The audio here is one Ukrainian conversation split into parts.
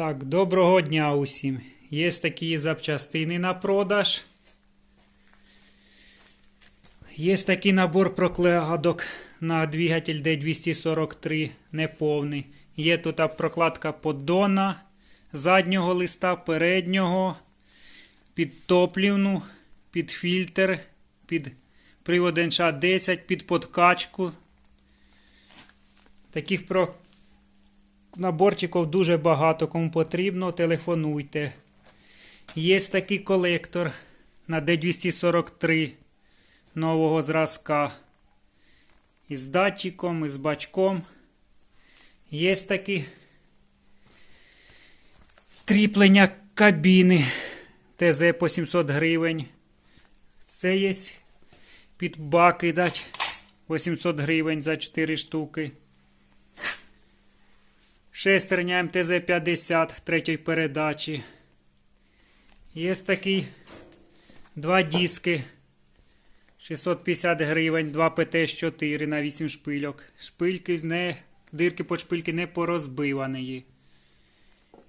Так, доброго дня усім. Є такі запчастини на продаж. Є такий набор прокладок на двигатель D243 неповний. Є тут прокладка поддона, заднього листа, переднього, під топлівну, під фільтр, під привод НШ-10, під подкачку. Таких про наборчиків дуже багато. Кому потрібно, телефонуйте. Є такий колектор на D243 нового зразка. Із датчиком, із бачком. Є такі кріплення кабіни ТЗ по 700 гривень. Це є під баки дать 800 гривень за 4 штуки. Шестерня МТЗ-50 третьої передачі. Є такий два диски 650 гривень, 2 ПТ-4 на 8 шпильок. Шпильки не, дирки по шпильки не порозбивані.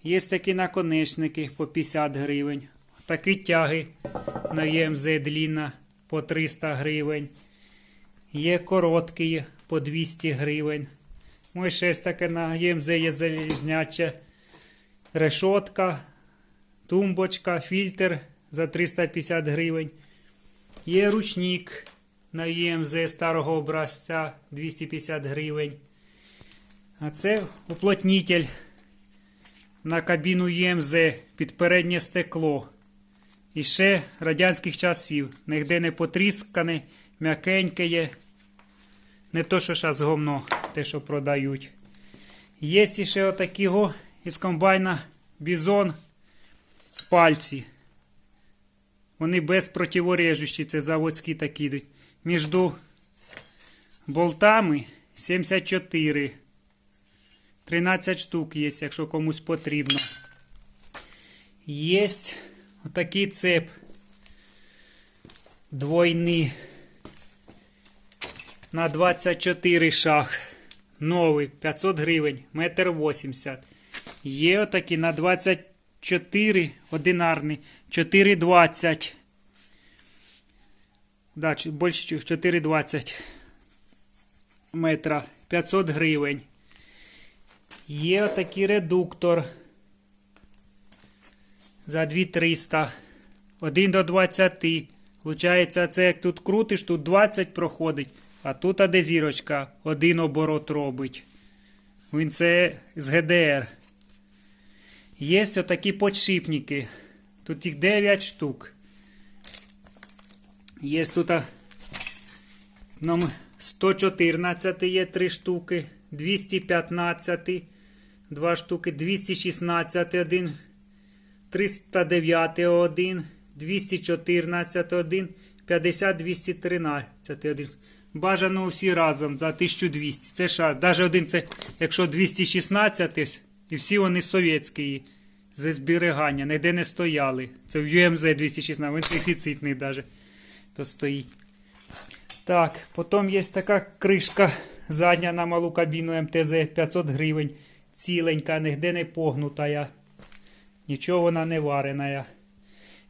Є такі наконечники по 50 гривень. Такі тяги на ЄМЗ длінна по 300 гривень. Є короткі по 200 гривень. Ось ще таке на ЄМЗ є залізняча решотка, тумбочка, фільтр за 350 гривень. Є ручник на ЄМЗ старого образця 250 гривень. А це уплотнитель на кабіну ЄМЗ під переднє стекло. І ще радянських часів. Нігде не потріскане, м'якеньке є. Не то, що зараз говно, те, що продають. Є ще отакі із комбайна бізон пальці. Вони без противорежущі, це заводські такі йдуть. Між болтами 74. 13 штук є, якщо комусь потрібно. Є отакий цеп. Двойний. На 24 шах. Новий 500 гривень, метр 80. Є отакі на 24 одинарний, 4,20. Да, більше 4,20 метра, 500 гривень. Є отакий редуктор за 2300. 1 до 20. Получається, це як тут крутиш, тут 20 проходить, а тут де зірочка один оборот робить. Він це з ГДР. Є отакі подшипники. Тут їх 9 штук. Є тут а, номер 114 є 3 штуки, 215 2 штуки, 216 1, 309 1, 214 1, 50 213 1. Бажано всі разом за 1200. Це ша, навіть один це, якщо 216, і всі вони совєтські зі зберігання, ніде не стояли. Це в UMZ 216, він дефіцитний навіть то стоїть. Так, потім є така кришка задня на малу кабіну МТЗ 500 гривень. Ціленька, нігде не погнута. Нічого вона не варена.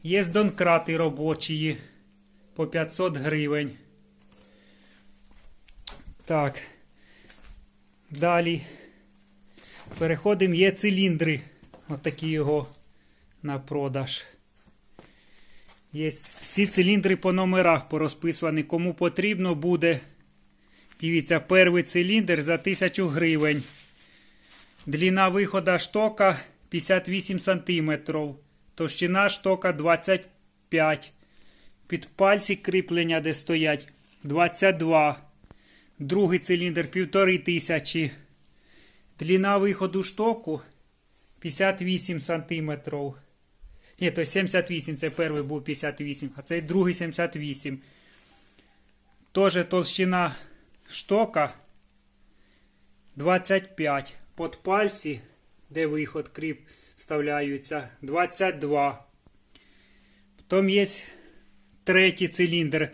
Є донкрати робочі по 500 гривень. Так. Далі. Переходимо, є циліндри. Отакі його на продаж. Є всі циліндри по номерах порозписані. Кому потрібно буде. Дивіться, перший циліндр за 1000 гривень. Длина виходу штока 58 см. Товщина штока 25 Під пальці кріплення, де стоять 22. Другий циліндр 1500. Длина виходу штоку 58 см. Ні, то 78, це перший був 58, а цей другий 78. Тоже толщина штока 25. Под пальці, де виход кріп вставляються, 22. Потім є третій циліндр.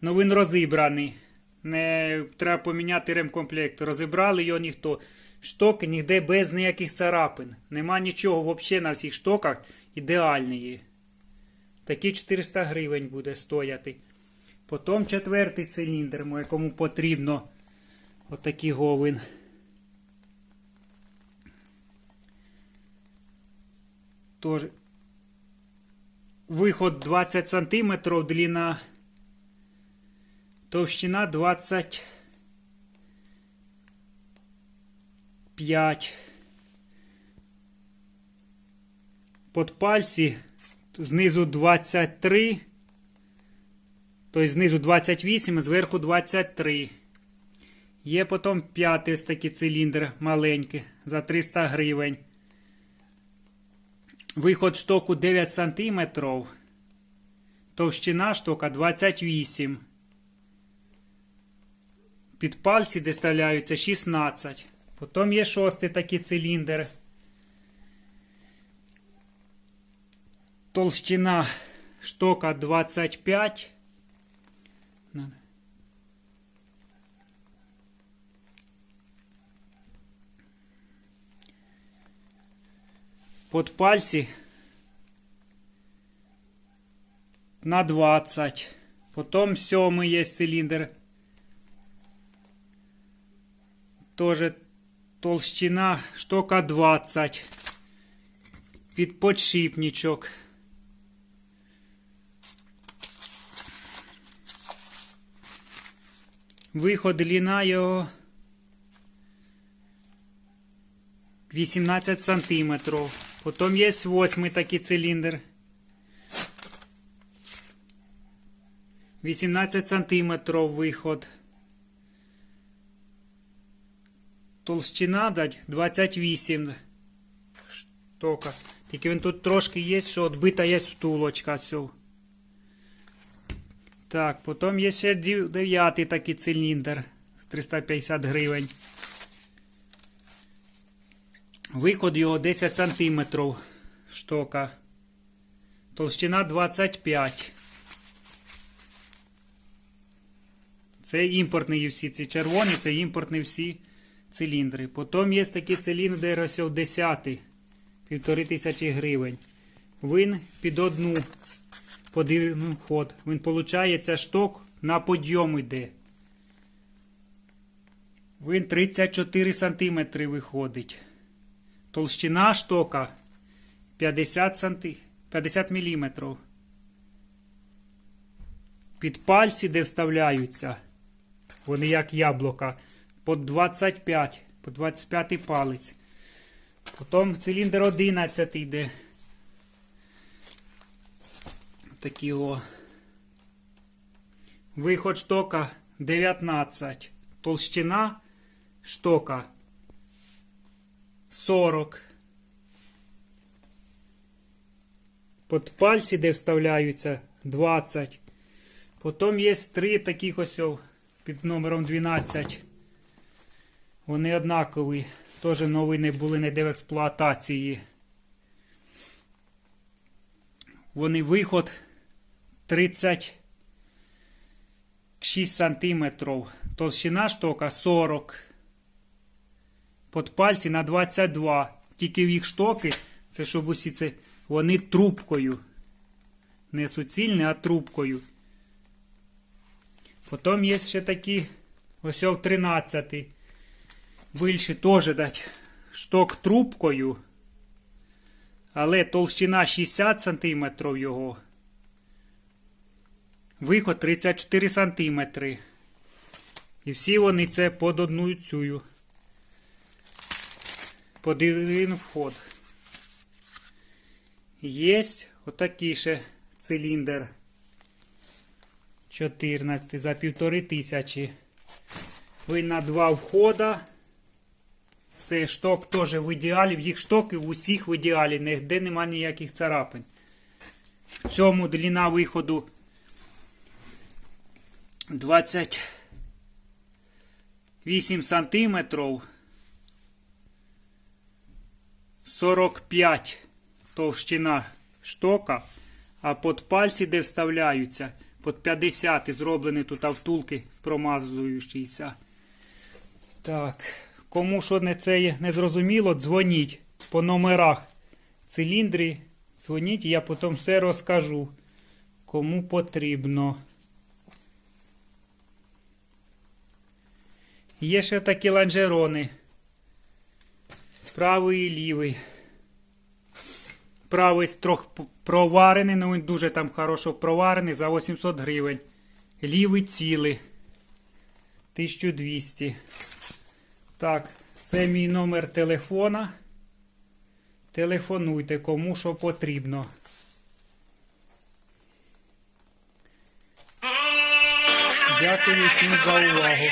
Ну він розібраний. Не треба поміняти ремкомплект. Розібрали його ніхто. штоки ніде без ніяких царапин. Нема нічого взагалі на всіх штоках ідеальної. Такі 400 гривень буде стояти. Потім четвертий циліндр, якому потрібно отакий говин. Тож виход 20 см, длина, товщина 25. Под пальці знизу 23, тобто знизу 28, а зверху 23. Є потім п'ятий ось такий циліндр маленький за 300 гривень. Виход штоку 9 см. Товщина штока 28. Під пальці де вставляються 16. Потім є шостий такий циліндр. Толщина штока 25. Надо. Под пальці на 20. Потім сьомий є циліндр. Тоже толщина штока 20. Під подшипничок. Виход длина його 18 сантиметрів. Потім є восьмий такий циліндр. 18 сантиметрів виход. Толщина дать 28 штука. Тільки він тут трошки є, що відбита є втулочка. Все. Так, потім є ще дев- дев'ятий такий циліндр. 350 гривень. Виход його 10 см штока. Толщина 25. Це імпортні всі ці червоні, це імпортні всі циліндри. Потім є такий циліндр ось 10. Півтори тисячі гривень. Він під одну подивимо ход. Він получається шток на подйом йде. Він 34 см виходить. Толщина штока 50 санти... 50 мм. Під пальці, де вставляються, вони як яблука, по 25, по 25 палець. Потім циліндр 11 йде. Такі о. Виход штока 19. Толщина штока 40. Под пальці, де вставляються 20. Потім є три таких ось під номером 12. Вони однакові. Теж нові не були ніде в експлуатації. Вони виход 36 сантиметрів. Толщина штока 40. Под пальці на 22. Тільки в їх штоки, це щоб усі це, вони трубкою. Не суцільні, а трубкою. Потім є ще такі ось о 13. Більше теж дать шток трубкою. Але толщина 60 см його. Виход 34 см. І всі вони це под одну цю. Под один вход. Єсть отакий ще циліндр. 14 за півтори тисячі. Ви на два входа. Це шток теж в ідеалі. Їх штоки в усіх в ідеалі. Ніде нема ніяких царапин. В цьому длина виходу 28 сантиметрів. 45 товщина штока, а під пальці, де вставляються, під 50 і зроблені тут втулки промазуючіся. Так, Кому що не це не зрозуміло, дзвоніть по номерах циліндрі. Дзвоніть, я потім все розкажу. Кому потрібно. Є ще такі ланжерони. Правий і лівий. Правий трохи п- проварений, ну він дуже там хорошо проварений за 800 гривень. Лівий цілий. 1200. Так, це мій номер телефона. Телефонуйте кому що потрібно. Дякую всім за увагу.